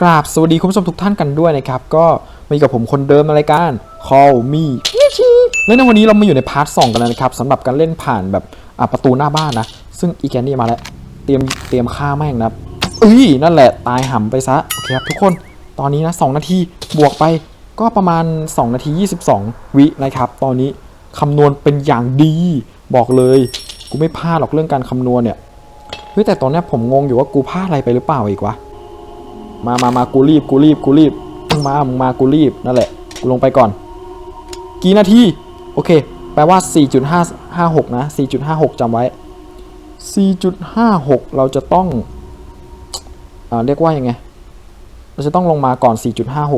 กราบสวัสดีคุณผู้ชมทุกท่านกันด้วยนะครับ ก็มาอยู่กับผมคนเดิมในรายการ Call Me และในวันนี้เรามาอยู่ในพาร์ทสองกันแล้วนะครับสำหรับการเล่นผ่านแบบประตูหน้าบ้านนะ ซึ่งอีแกนนี่มาแล้ว เตรียมเตรียมฆ่าแม่งนะเอ้ยนั่นแหละตายห่ำไปซะ โอเคครับทุกคนตอนนี้นะ 2 นาทีบวกไปก็ประมาณ 2 นาที 22 วินะครับ ตอนนี้คำนวณเป็นอย่างดีบอกเลย กูไม่พลาดหรอกเรื่องการคำนวณเนี่ยเฮ้ยแต่ตอนนี้ผมงงอยู่ว่ากูพลาดอะไรไปหรือเปล่าอีกวะ มามามากูรีบกูรีบกูรีบมึงมามึงมากูรีบนั่นแหละกูลงไปก่อน กี่นาทีโอเค แปลว่า 4.556 นะ 4.56จำไว้ 4.56 เราจะต้องเอ่อเรียกว่ายังไง เราจะต้องลงมาก่อน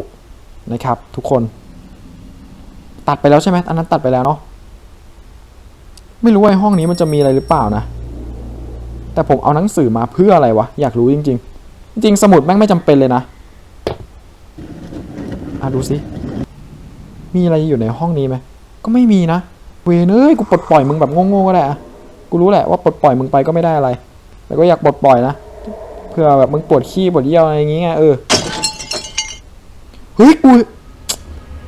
4.56 นะครับ ทุกคน ตัดไปแล้วใช่ไหมอันนั้นตัดไปแล้วเนาะไม่รู้ว่าห้องนี้มันจะมีอะไรหรือเปล่านะ แต่ผมเอาหนังสือมาเพื่ออะไรวะ อยากรู้จริง ๆ จริงสมุดแม่งไม่จำเป็นเลยนะ อะดูสิ มีอะไรอยู่ในห้องนี้ไหม ก็ไม่มีนะ เวนเอ้ยกูปลดปล่อยมึงแบบโง่ๆก็ได้อะกูรู้แหละว่าปลดปล่อยมึงไปก็ไม่ได้อะไร แต่ก็อยากปลดปล่อยนะ เพื่อแบบมึงปวดขี้ปวดเยี่ยวอะไรอย่างเงี้ยเออ เฮ้ยกู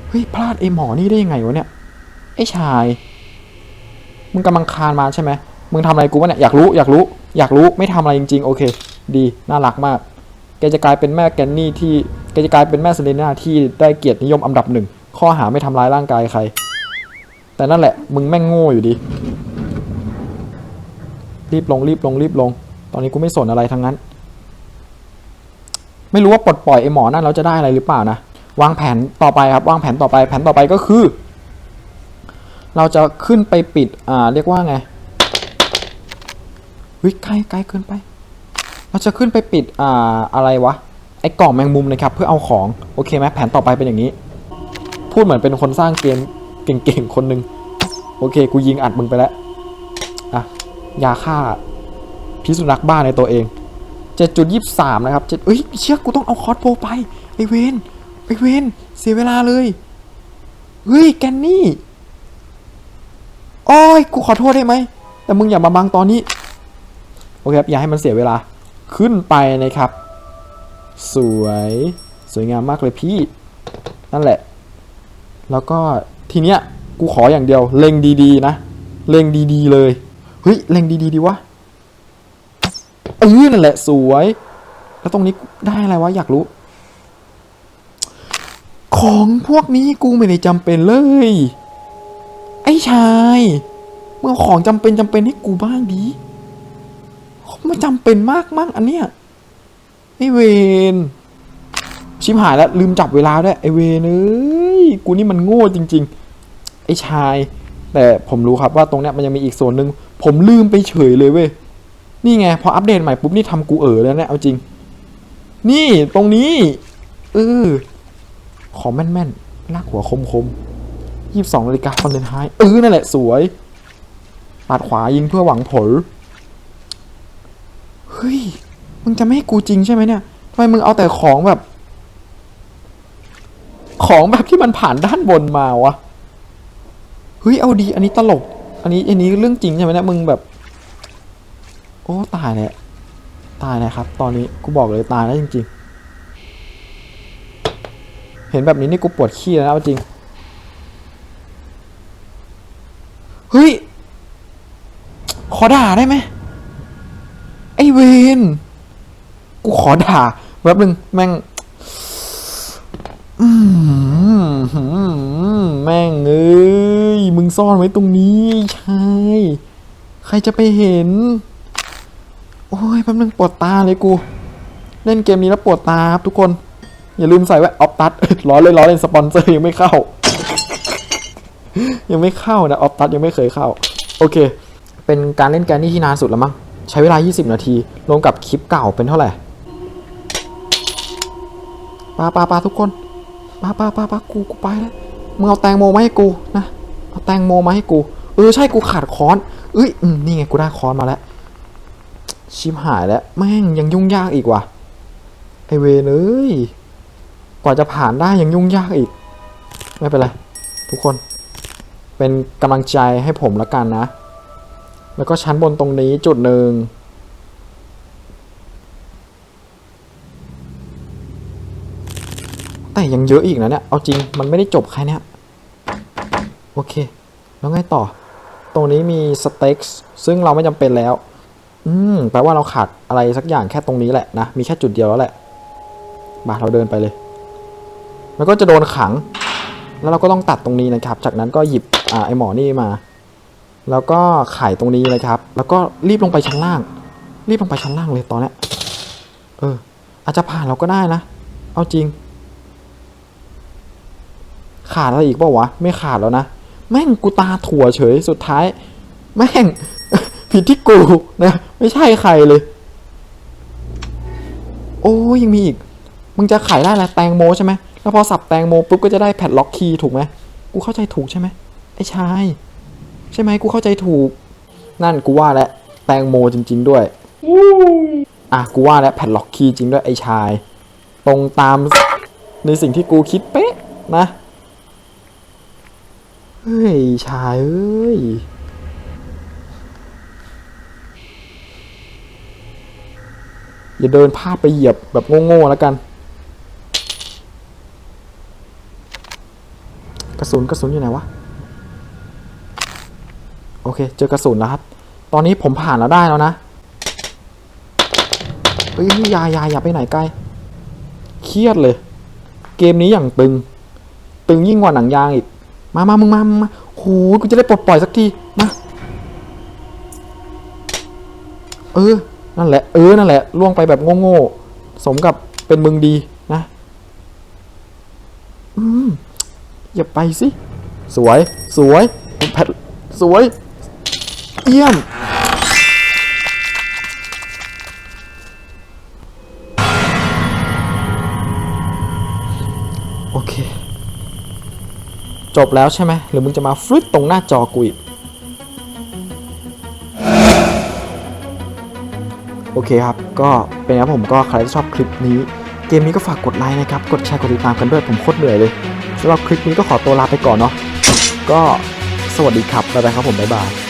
เฮ้ยพลาดไอ้หมอนี่ได้ยังไงวะเนี่ย ไอ้ชาย มึงกำลังคานมาใช่ไหมมึงทำอะไรกูวะเนี่ย อยากรู้ อยากรู้ อยากรู้ ไม่ทำอะไรจริงๆ โอเค ดี น่ารักมาก แกจะกลายเป็นแม่แกนนี่ที่แกจะกลายเป็นแม่เซเลน่าที่ได้เกียรตินิยมอันดับหนึ่งข้อหาไม่ทำร้ายร่างกายใคร แต่นั่นแหละมึงแม่งโง่อยู่ดี รีบลงรีบลงรีบลง ตอนนี้กูไม่สนอะไรทั้งนั้น ไม่รู้ว่าปลดปล่อยไอ้หมอนั่นแล้วจะได้อะไรหรือเปล่านะวางแผนต่อไปครับวางแผนต่อไปแผนต่อไปก็คือ เราจะขึ้นไปปิดอ่าเรียกว่าไงเฮ้ยใกล้ใกล้เกินไป เราจะขึ้นไปปิดอ่าอะไรวะไอ้กล่องแมงมุมนะครับเพื่อเอาของโอเคไหมแผนต่อไปเป็นอย่างนี้ พูดเหมือนเป็นคนสร้างเกมเก่งๆคนหนึ่งโอเค กูยิงอัดมึงไปแล้วอะยาฆ่าพิษสุนัขบ้าในตัวเอง 7.23 นะครับเจ็ดเอ้ยเชื่อกูต้องเอาคอสโพไป ไอเวนไอเวนเสียเวลาเลย เฮ้ย แกนนี่โอ้ยกูขอโทษได้ไหม แต่มึงอย่ามาบังตอนนี้ โอเคครับ อย่าให้มันเสียเวลา ขึ้นไปนะครับ สวยสวยงามมากเลยพี่ นั่นแหละ แล้วก็ทีเนี้ยกูขออย่างเดียว เล็งดีๆนะ เล็งดีๆ เลย เฮ้ย เล็งดีๆดีวะเออนั่นแหละ สวย แล้วตรงนี้ได้อะไรวะ อยากรู้ ของพวกนี้กูไม่ได้จำเป็นเลย ไอ้ชาย เมึงเอของจำเป็นจำเป็นให้กูบ้างดี มันจำเป็นมากมากอันเนี้ยไอเวนชิมหายแล้วลืมจับเวลาด้วยไอเวนเอ้ยกูนี่มันโง่จริง ๆ ไอชาย แต่ผมรู้ครับว่าตรงเนี้ยมันยังมีอีกส่วนหนึ่งผมลืมไปเฉยเลยเว้ยนี่ไงพออัปเดตใหม่ปุ๊บนี่ทำกูเอ๋อแล้วเนี่ยเอาจริง นี่ตรงนี้เออขอแม่นๆลากหัวคมๆยี่สิบสองนาฬิกาคอนเทนไฮเออนั่นแหละสวยปัดขวายิงเพื่อหวังผล ฮ้ย มึงจะไม่ให้กูจริงใช่ไหมเนี่ยทำไมมึงเอาแต่ของแบบ ของแบบที่มันผ่านด้านบนมาวะ เฮ้ย เอาดี อันนี้ตลก อันนี้ อันนี้เรื่องจริงใช่ไหมเนี่ย มึงแบบ โอ้ตายแล้วตายแล้วครับ ตอนนี้กูบอกเลยตายแล้วจริง ๆ เห็นแบบนี้นี่กูปวดขี้แล้วจริง เฮ้ย ขอด่าได้ไหม เวนกูขอด่าแป๊บนึงแม่งแม่งเอ้ย มึงซ่อนไว้ตรงนี้ใช่ใครจะไปเห็น โอ้ยแป๊บนึงปวดตาเลยกู เล่นเกมนี้แล้วปวดตาครับทุกคน อย่าลืมใส่แว่นออฟตัดล้อเล่นล้อเล่นสปอนเซอร์ยังไม่เข้า ยังไม่เข้านะออฟตัดยังไม่เคยเข้า โอเค เป็นการเล่นแกนนี่ที่นานสุดแล้วมั้ง ใช้เวลา 20 นาที รวมกับคลิปเก่าเป็นเท่าไหร่ปาปาปาทุกคนปาปาปาปากูกูไปแล้วมึงเอาแตงโมมาให้กูนะเอาแตงโมมาให้กูเออใช่กูขาดค้อนเอ้ยนี่ไงกูได้ค้อนมาแล้วชิมหายแล้วแม่งยังยุ่งยากอีกว่ะไอเวเอ้ยกว่าจะผ่านได้ยังยุ่งยากอีก ไม่เป็นไร ทุกคน เป็นกำลังใจให้ผมละกันนะ แล้วก็ชั้นบนตรงนี้จุดหนึ่งแต่ยังเยอะอีกนะเนี่ย เอาจริงมันไม่ได้จบแค่เนี้ยโอเค แล้วไงต่อ ตรงนี้มีสเต็กซึ่งเราไม่จำเป็นแล้ว อืม แปลว่าเราขาดอะไรสักอย่างแค่ตรงนี้แหละนะ มีแค่จุดเดียวแล้วแหละมาเราเดินไปเลย แล้วก็จะโดนขัง แล้วเราก็ต้องตัดตรงนี้นะครับ จากนั้นก็หยิบอ่าไอหมอนี่มา แล้วก็ไขตรงนี้เลยครับ แล้วก็รีบลงไปชั้นล่าง รีบลงไปชั้นล่างเลยตอนนี้เออ อาจจะผ่านเราก็ได้นะ เอาจริง ขาดอะไรอีกเปล่าวะ ไม่ขาดแล้วนะ แม่งกูตาถั่วเฉย สุดท้าย แม่ง ผิดที่กูนะ ไม่ใช่ใครเลย โอ้ยยังมีอีก มึงจะขายได้แหละแตงโมใช่ไหม แล้วพอสับแตงโมปุ๊บก็จะได้แพดล็อกคีย์ถูกไหม กูเข้าใจถูกใช่ไหมไอ้ชาย ใช่ไหมกูเข้าใจถูก นั่นกูว่าแล้วแตงโมจริง ๆ ด้วยอะกูว่าแล้วแพดล็อกคีย์จริงด้วยไอ้ชาย ตรงตามในสิ่งที่กูคิดเป๊ะนะเฮ้ยชายเอ้ยอย่าเดินพลาดไปเหยียบแบบโง่ๆแล้วกัน กระสุนกระสุนอยู่ไหนวะ โอเค เจอกระสุนแล้วครับ ตอนนี้ผมผ่านแล้วได้แล้วนะเฮ้ยยายาอย่าไปไหนไกล้ เครียดเลย เกมนี้อย่างตึง ตึงยิ่งกว่าหนังยางอีก มามามึงมามึงมาโหกูจะได้ปลดปล่อยสักที มา เออ นั่นแหละ เออ นั่นแหละ ล่วงไปแบบโง่ๆ สมกับเป็นมึงดีนะ อืมอย่าไปสิ สวย สวยแพทสวย เยี่ยม โอเค จบแล้วใช่ไหม หรือมึงจะมาฟลุตตรงหน้าจอกูอีก โอเคครับ ก็เป็นครับผมก็ใครที่ชอบคลิปนี้ เกมนี้ก็ฝากกดไลค์นะครับ กดแชร์กดติดตามกันด้วยผมโคตรเหนื่อยเลยสำหรับคลิปนี้ก็ขอตัวลาไปก่อนเนาะ ก็สวัสดีครับ บ๊ายบายครับผม บ๊ายบาย